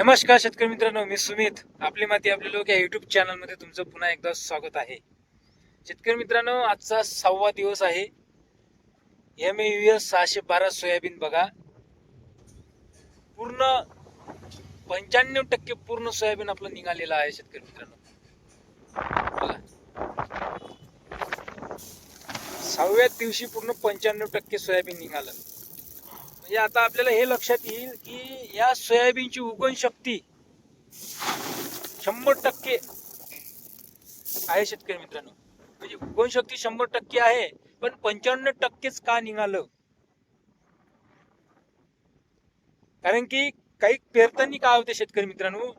नमस्कार शेतकरी मित्रांनो मी सुमित. आपली माती आपले लोक या युट्यूब चॅनलमध्ये तुमचं पुन्हा एकदा स्वागत आहे. शेतकरी मित्रांनो आजचा सहावा दिवस आहे. एम ए यू एस सहाशे बारा सोयाबीन बघा. पूर्ण पंच्याण्णव टक्के पूर्ण सोयाबीन आपलं निघालेलं आहे शेतकरी मित्रांनो. बघा. सहाव्या दिवशी पूर्ण पंच्याण्णव टक्के सोयाबीन निघालं. म्हणजे आता आपल्याला हे लक्षात येईल की या सोयाबीनची उगवण शक्ती शंभर टक्के आहे शेतकरी मित्रांनो. म्हणजे उगवण शक्ती शंभर टक्के आहे पण पंच्याण्णव टक्केच का निघालं? कारण की काही पेरताना काय होते शेतकरी मित्रांनो?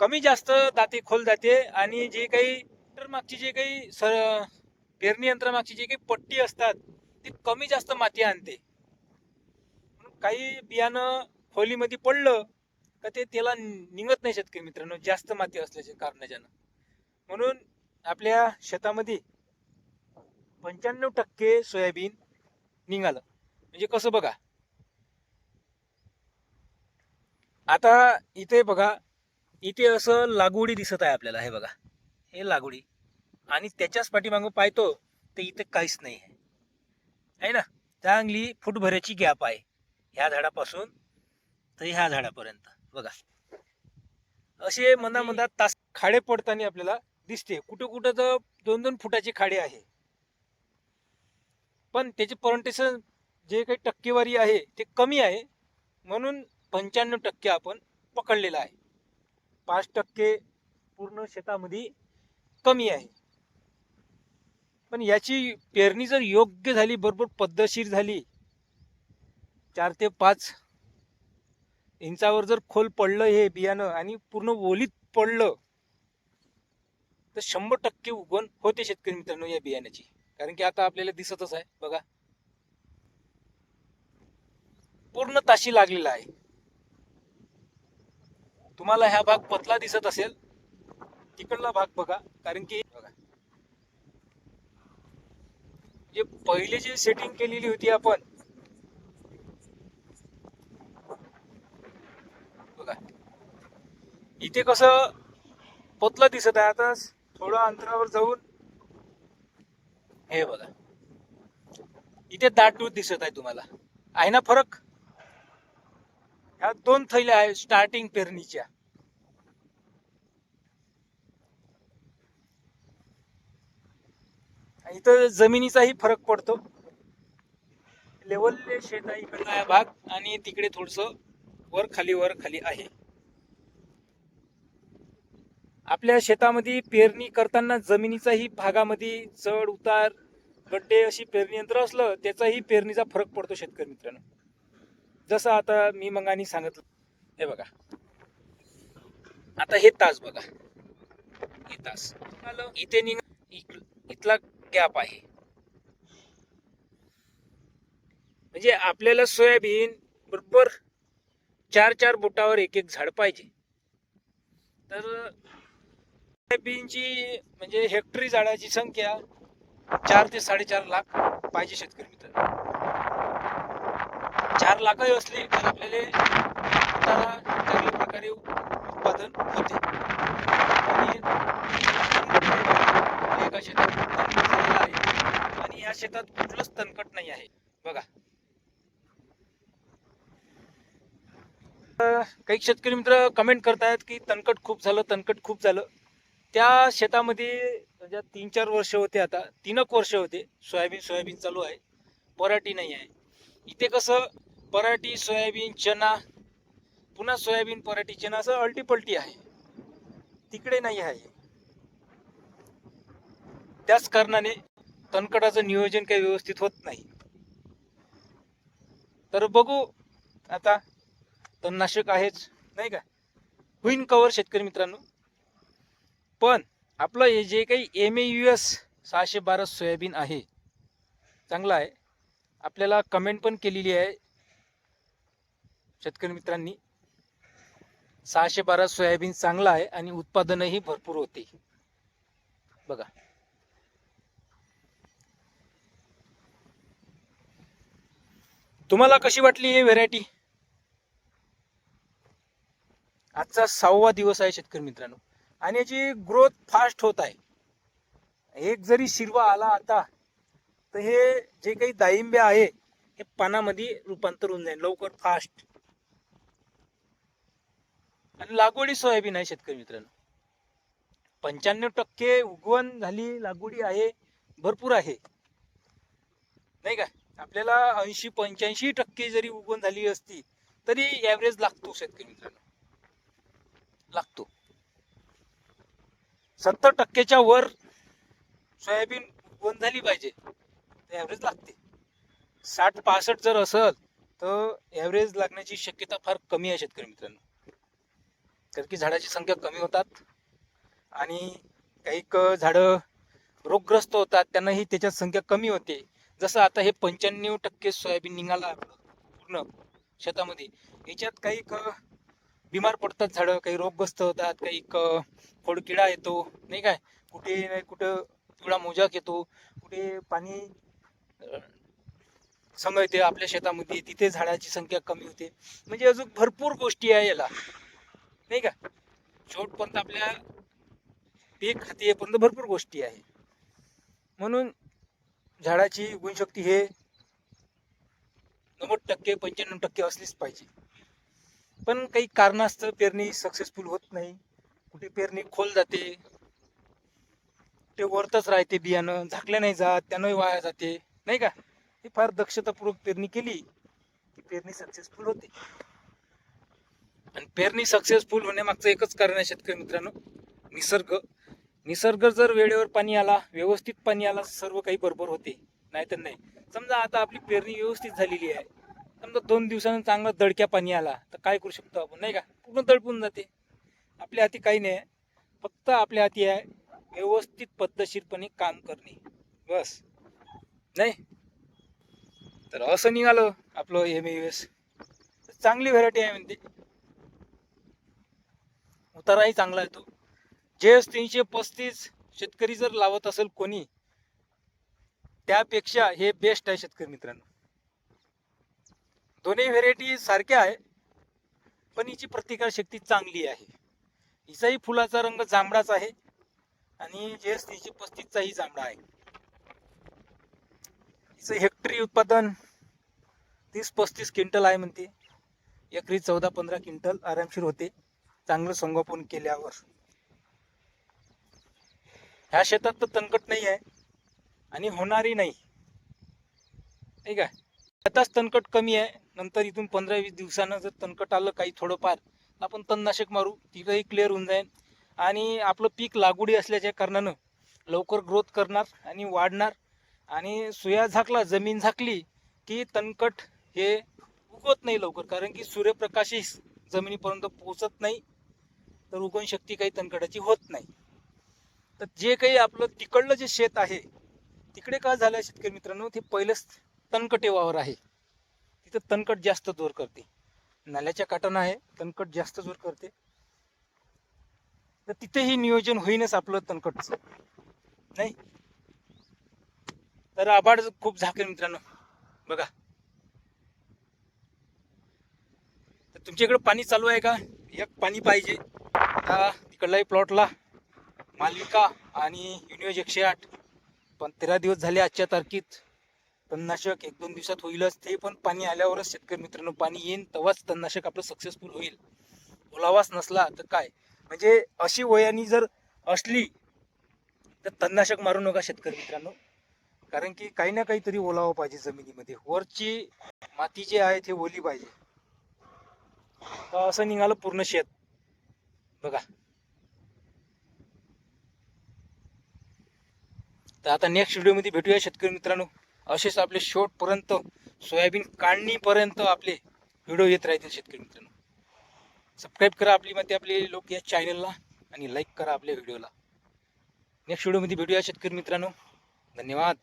कमी जास्त दाते खोल जाते आणि जे काही मागची जे काही सर पेरणी यंत्रामागची जे काही पट्टी असतात ती कमी जास्त माती आणते. काही बियाणं खोलीमध्ये पडलं का ते त्याला निघत नाही शेतकरी मित्रांनो जास्त माती असल्याच्या कारणाच्यानं. म्हणून आपल्या शेतामध्ये पंच्याण्णव टक्के सोयाबीन निघालं. म्हणजे कसं बघा? आता इथे बघा इथे असं लागवडी दिसत आहे आपल्याला हे बघा. हे लागवडी. आणि त्याच्याच पाठीमागं पाहतो तर इथे काहीच नाही आहे. ना? चांगली फुटभऱ्याची गॅप आहे. ह्या झाडापासून तर ह्या झाडापर्यंत. बघा. असे मनामधात तास खाडे पडताना आपल्याला दिसते. कुठं कुठं तर दोन दोन फुटाची खाडे आहे. पण त्याचे परंटेशन जे काही टक्केवारी आहे ते कमी आहे. म्हणून पंच्याण्णव टक्के आपण पकडलेलं आहे. पाच टक्के पूर्ण शेतामध्ये कमी आहे. पण याची पेरणी जर योग्य झाली बरोबर पद्धतशीर झाली चार ते पाच इंचावर जर खोल पडलं हे बियाणं आणि पूर्ण ओलीत पडलं तर शंभर टक्के उगवण होते शेतकरी मित्रांनो या बियाण्याची. कारण की आता आपल्याला दिसतच आहे बघा. पूर्ण ताशी लागलेला आहे. तुम्हाला ह्या भाग पतला दिसत असेल तिकडला भाग बघा कारण की बघा. जे पहिले जे सेटिंग केलेली होती आपण बघा इथे कसं पोतलं दिसत आहे. आता थोडं अंतरावर जाऊन हे बघा. इथे दाटूत दिसत आहे तुम्हाला. आहे ना फरक? ह्या दोन थैल्या आहे स्टार्टिंग पेरणीच्या. इथं जमिनीचाही फरक पडतो. लेवलले शेत आहे इकडला भाग आणि तिकडे थोडस वर खाली वर खाली आहे. आपल्या शेतामध्ये पेरणी करताना जमिनीचाही भागामध्ये चढ उतार गड्डे अशी पेरणी यंत्र असलं त्याचाही पेरणीचा फरक पडतो शेतकरी मित्रांनो. जसं आता मी मंगानी सांगितलं हे बघा. आता हे तास बघा. हे तास. इथे निघ इथला गॅप आहे. म्हणजे आपल्याला सोयाबीन बरोबर चार चार बोटावर एक एक झाड पाहिजे. तर सोयाबीनची म्हणजे हेक्टरी झाडाची संख्या चार ते साडेचार लाख पाहिजे शेतकरी मित्र. चार लाखही असली तर आपल्याला चांगल्या प्रकारे उत्पादन होते. आणि एका शेतात आहे. आणि या शेतात कुठलंच तणकट नाही आहे. बघा. काही शेतकरी मित्र कमेंट करतायत की तणकट खूप झालं तणकट खूप झालं. त्या शेतामध्ये म्हणजे तीन चार वर्ष होते आता. तीन एक वर्ष होते. सोयाबीन सोयाबीन चालू आहे. पराठी नाही आहे. इथे कसं पराठी सोयाबीन चना पुन्हा सोयाबीन पराठी चना असं अल्टीपल्टी आहे. तिकडे नाही आहे. त्याच कारणाने तणकटाचं नियोजन काही व्यवस्थित होत नाही. तर बघू आता तणनाशक आहेच नाही का? होईन कवर शेतकरी मित्रांनो. पण आपलं हे जे काही एम ए यू एस सहाशे बारा सोयाबीन आहे चांगलं आहे. आपल्याला कमेंट पण केलेली आहे. शेतकरी मित्रांनी सहाशे बारा सोयाबीन चांगला आहे आणि उत्पादनही भरपूर होते. बघा. तुम्हाला कशी वाटली ही व्हेरायटी आजचा सहावा दिवस आहे शेतकरी मित्रांनो. आणि याची ग्रोथ फास्ट होत आहे. एक जरी शिरवा आला आता तर हे जे काही दाईंबे आहे हे पानामध्ये रूपांतर होऊन जाईल लवकर फास्ट आणि लागवडी सोयाबीन आहे शेतकरी मित्रांनो. पंच्याण्णव टक्के उगवण झाली लागवडी आहे भरपूर आहे. नाही का? आपल्याला ऐंशी पंच्याऐंशी टक्के जरी उगवण झाली असती तरी ॲव्हरेज लागतो शेतकरी मित्रांनो. लागतो. सत्तर टक्क्याच्या वर सोयाबीन बंद झाली पाहिजे. तर ॲव्हरेज लागते. साठ पासष्ट जर असेल तर ॲव्हरेज लागण्याची शक्यता फार कमी आहे शेतकरी मित्रांनो. कारण की झाडाची संख्या कमी होतात आणि काही क झाडं रोगग्रस्त होतात त्यांनाही त्याच्यात संख्या कमी होते. जसं आता हे पंच्याण्णव टक्के सोयाबीन निघाला पूर्ण शेतामध्ये. याच्यात काही क बिमार पडतात झाडं काही रोगग्रस्त होतात काही क खोडकिडा येतो नाही काय? कुठे नाही कुठं पिवळा मोजाक येतो कुठे पाणी संघ येते आपल्या शेतामध्ये तिथे झाडाची संख्या कमी होते. म्हणजे अजून भरपूर गोष्टी आहे याला. नाही का? शेवटपर्यंत आपल्या पीक हाती येईपर्यंत भरपूर गोष्टी आहे. म्हणून झाडाची गुणशक्ती हे नव्वद टक्के पंच्याण्णव टक्के असलीच पाहिजे. पण काही कारणास्तव पेरणी सक्सेसफुल होत नाही. कुठे पेरणी खोल जाते. ते वरतच राहते बियाणं झाकल्या नाही जात त्यानंही वाया जाते. नाही का? हे फार दक्षतापूर्वक पेरणी केली की पेरणी सक्सेसफुल होते. आणि पेरणी सक्सेसफुल होण्यामागचं एकच कारण आहे शेतकरी मित्रांनो निसर्ग. निसर्ग जर वेळेवर पाणी आला व्यवस्थित पाणी आला सर्व काही बरोबर होते. नाहीतर नाही. समजा आता आपली पेरणी व्यवस्थित झालेली आहे. समजा दोन दिवसानं चांगला दडक्या पाणी आला तर काय करू शकतो आपण? नाही का? पूर्ण दडपून जाते. आपल्या हाती काही नाही. फक्त आपल्या हाती आहे व्यवस्थित पद्धतशीरपणे काम करणे. बस. नाही? तर असं निघालं आपलं एम एस चांगली व्हरायटी आहे म्हणते. उताराही चांगला आहे तो. जे तीनशे पस्तीस शेतकरी जर लावत असेल कोणी त्यापेक्षा हे बेस्ट आहे शेतकरी मित्रांनो. दोन्ही व्हेरायटी सारख्या आहे पण हिची प्रतिकार शक्ती चांगली आहे. हिचाही फुलाचा रंग जांभळाच आहे आणि जे तीनशे पस्तीसचाही जांभळा आहे. हिचं हेक्टरी उत्पादन तीस पस्तीस क्विंटल आहे म्हणते. एकरी चौदा पंधरा क्विंटल आरामशीर होते. चांगलं संगोपन केल्यावर. ह्या शेतात तर तणकट नाही आहे आणि होणारही नाही. ठीक आहे आताच तणकट कमी आहे. नंतर इथून पंधरा वीस दिवसानं जर तणकट आलं काही थोडंफार आपण तणनाशक मारू तिथंही क्लिअर होऊन जाईल. आणि आपलं पीक लागवडी असल्याच्या कारणानं लवकर ग्रोथ करणार आणि वाढणार. आणि सुया झाकला जमीन झाकली की तणकट हे उगवत नाही लवकर कारण की सूर्यप्रकाशही जमिनीपर्यंत पोचत नाही. तर उगवण शक्ती काही तणकटाची होत नाही. तर जे काही आपलं तिकडलं जे शेत आहे तिकडे काय झालं शेतकरी मित्रांनो? ते पहिलंच तणकटे वावर आहे. तिथं तणकट जास्त जोर करते. नाल्याच्या काटानं आहे तणकट जास्त जोर करते. तर तिथेही नियोजन होईनच आपलं तणकटचं नाही? तर आबाड खूप झाकेल मित्रांनो. बघा. तर तुमच्याकडे पाणी चालू आहे का? एक पाणी पाहिजे. आता तिकडलाही प्लॉटला. मालविका आणि युनियोज एकशे आठ पण तेरा दिवस झाले आजच्या तारखेत. तणनाशक एक दोन दिवसात होईलच ते पण पाणी आल्यावरच शेतकरी मित्रांनो पाणी येईन तेव्हाच तणनाशक आपलं सक्सेसफुल होईल. ओलावाच नसला तर काय? म्हणजे अशी वयानी जर असली तर तणनाशक मारू नका शेतकरी मित्रांनो. कारण की काही ना काहीतरी ओलावा पाहिजे जमिनीमध्ये. वरची माती जी आहे ती ओली पाहिजे. असं निघालं पूर्ण शेत. बघा. तर आता नेक्स्ट व्हिडिओमध्ये भेटूया शेतकरी मित्रांनो. असेच आपले शेवटपर्यंत सोयाबीन काढणीपर्यंत आपले व्हिडिओ येत राहतील शेतकरी मित्रांनो. सबस्क्राईब करा आपली माहिती आपले लोक या चॅनलला आणि लाईक करा आपल्या व्हिडिओला. नेक्स्ट व्हिडिओमध्ये भेटूया शेतकरी मित्रांनो. धन्यवाद.